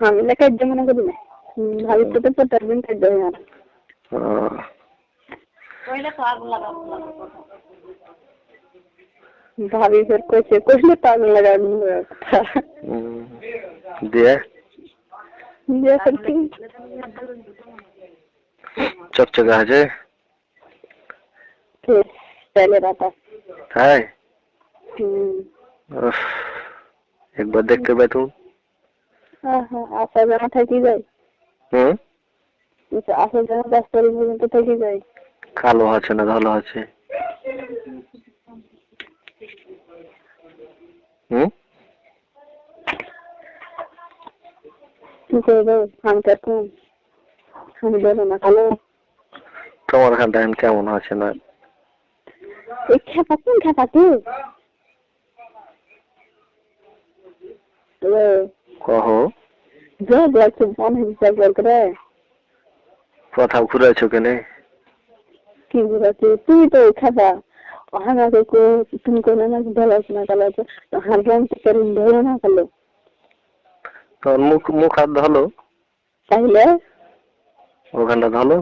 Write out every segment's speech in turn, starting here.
আমি না কাজ মনে করি না হুম, ভাবির তো তো প্রত্যেক দিন কাজ দেয় না আহ, ভাবি ফের কইছে কইলে তো আগুন লাগানো কথা উম, দিয়ে যে ফের কি হ্যাঁ হ্যাঁ আসা জানা থাকি যায় হুম? আসা জানা দশ তারিখ পর্যন্ত থেকে যায় কালো আছে না ভালো আছে? হুম? কি করব আমি তো এখন আমি দেবো না কালো। তোমার খানটা এখন কেমন আছে না? এই খেপা কোন তুই কহ যে দেখছি মনে হিসাব করে। কথা ঘুরেছো কেনে? কি বুঝাচ্ছি তুই তো খেপা আমাকে কো তুমি কোনো না ভালো না হারলাম তো কেরম ধরে না ভালো। তোমার মুখ মুখ হাত ধলো? তাহলে ওখানটা ধলো?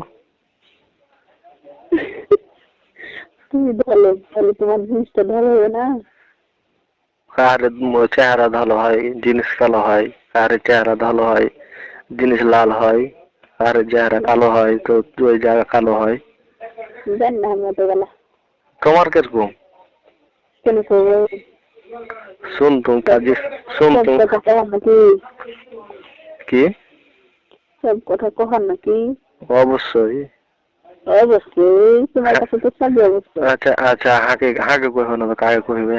তুমি ভালো তাহলে তোমার জিনিসটা হবে না? কাহারে ম- চেহারা ভালো হয় জিনিস কালো হয় কাহারে চেহারা ভালো হয় জিনিস লাল হয় কাহারে চেহারা কালো হয় তো ওই জায়গা কালো হয়। তোমার কীরকম? কাজে সব শুনতুম কথা কহার নাকি? কি? সব কথা কহার নাকি? অবশ্যই। অবশ্যই তোমার কাছে তো সবই অবশ্যই। আচ্ছা আচ্ছা হাকে হাকে কইব না কাকে কইবে?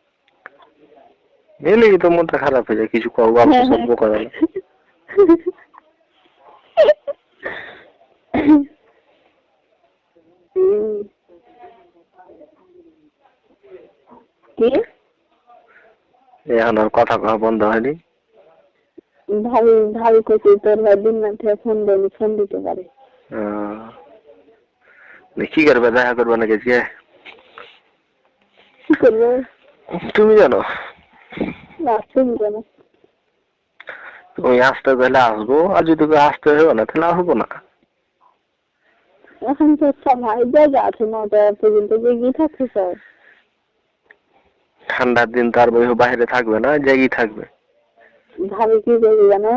এলে তো মনটা খারাপ হয়ে যায় কিছু কও গল্প সল্প করে। না। এখন আর কথা কওয়া বন্ধ হয়নি। ভাবি ভাবি কইছি তোর ভাই দিন না থেকে ফোন দেয়নি ফোন দিতে পারে। কি করবে? দেখা করবে নাকি আজকে? কি করব? তুমি জানো তুমি আসতে গেলে আসব আর যদি আসতে হবে না তাহলে আসব না। এখন তো সবাই জায়গা আছে নটা পর্যন্ত জেগেই থাকছে সব। ঠান্ডার দিন তার বই বাইরে থাকবে না জেগেই থাকবে। ভাবি কি করবে জানো?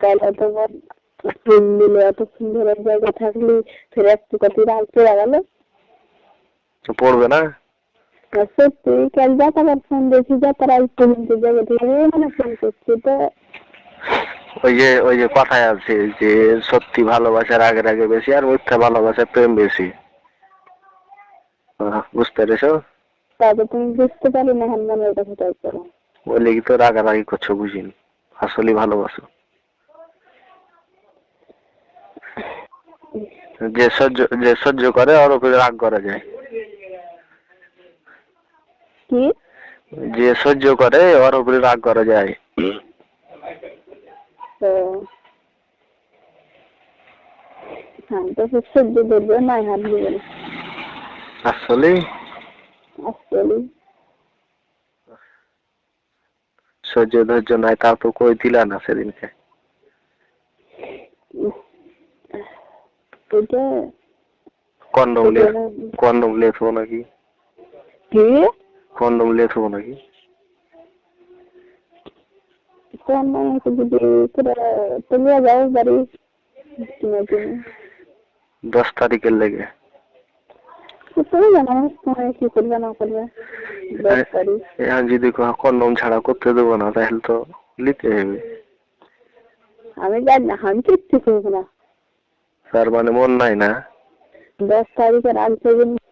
কাল তোমার ফোন দিলে এত সুন্দর জায়গা থাকলি ফের একটু কত রাগ চলে গেল। তো পড়বে না? আর সত্যি কাল যাতাবার ফোন দেখি যাতার আজ পর্যন্ত থেকে মানে ফোন করছি তো ওই যে ওই যে কথায় আছে যে সত্যি ভালোবাসার আগের আগে বেশি আর মিথ্যা ভালোবাসার প্রেম বেশি। বুঝতে পেরেছ? তারপর তুমি বুঝতে পারি না হ্যাঁ মনের কথাটাই করো বলে কি তো রাগারাগি করছ বুঝিনি আসলে ভালোবাসো। যে সহ্য যে সহ্য করে ওর উপরে রাগ করা যায় কি যে সহ্য করে ওর উপরে রাগ করা যায়। সহ্য করব হাত দিবে না। আসলে? আসলে। সহ্য ধৈর্য নাই তা তো কই দিলা না সেদিনকে? কন্ডম লিয়ে কন্ডম লিয়েছো নাকি? কি? কন্ডম নাকি? যদি যাও বাড়ি কিনে কিনে। দশ তারিখের লেগে। তুমি জানো কি করবে না করবে? এখন যদি কন্ডম ছাড়া করতে দেবো না তাহলে তো নিতে হবে। আমি জানি না আমি কিচ্ছু করব না। তার মানে মন নাই না? দশ তারিখের আগে পর্যন্ত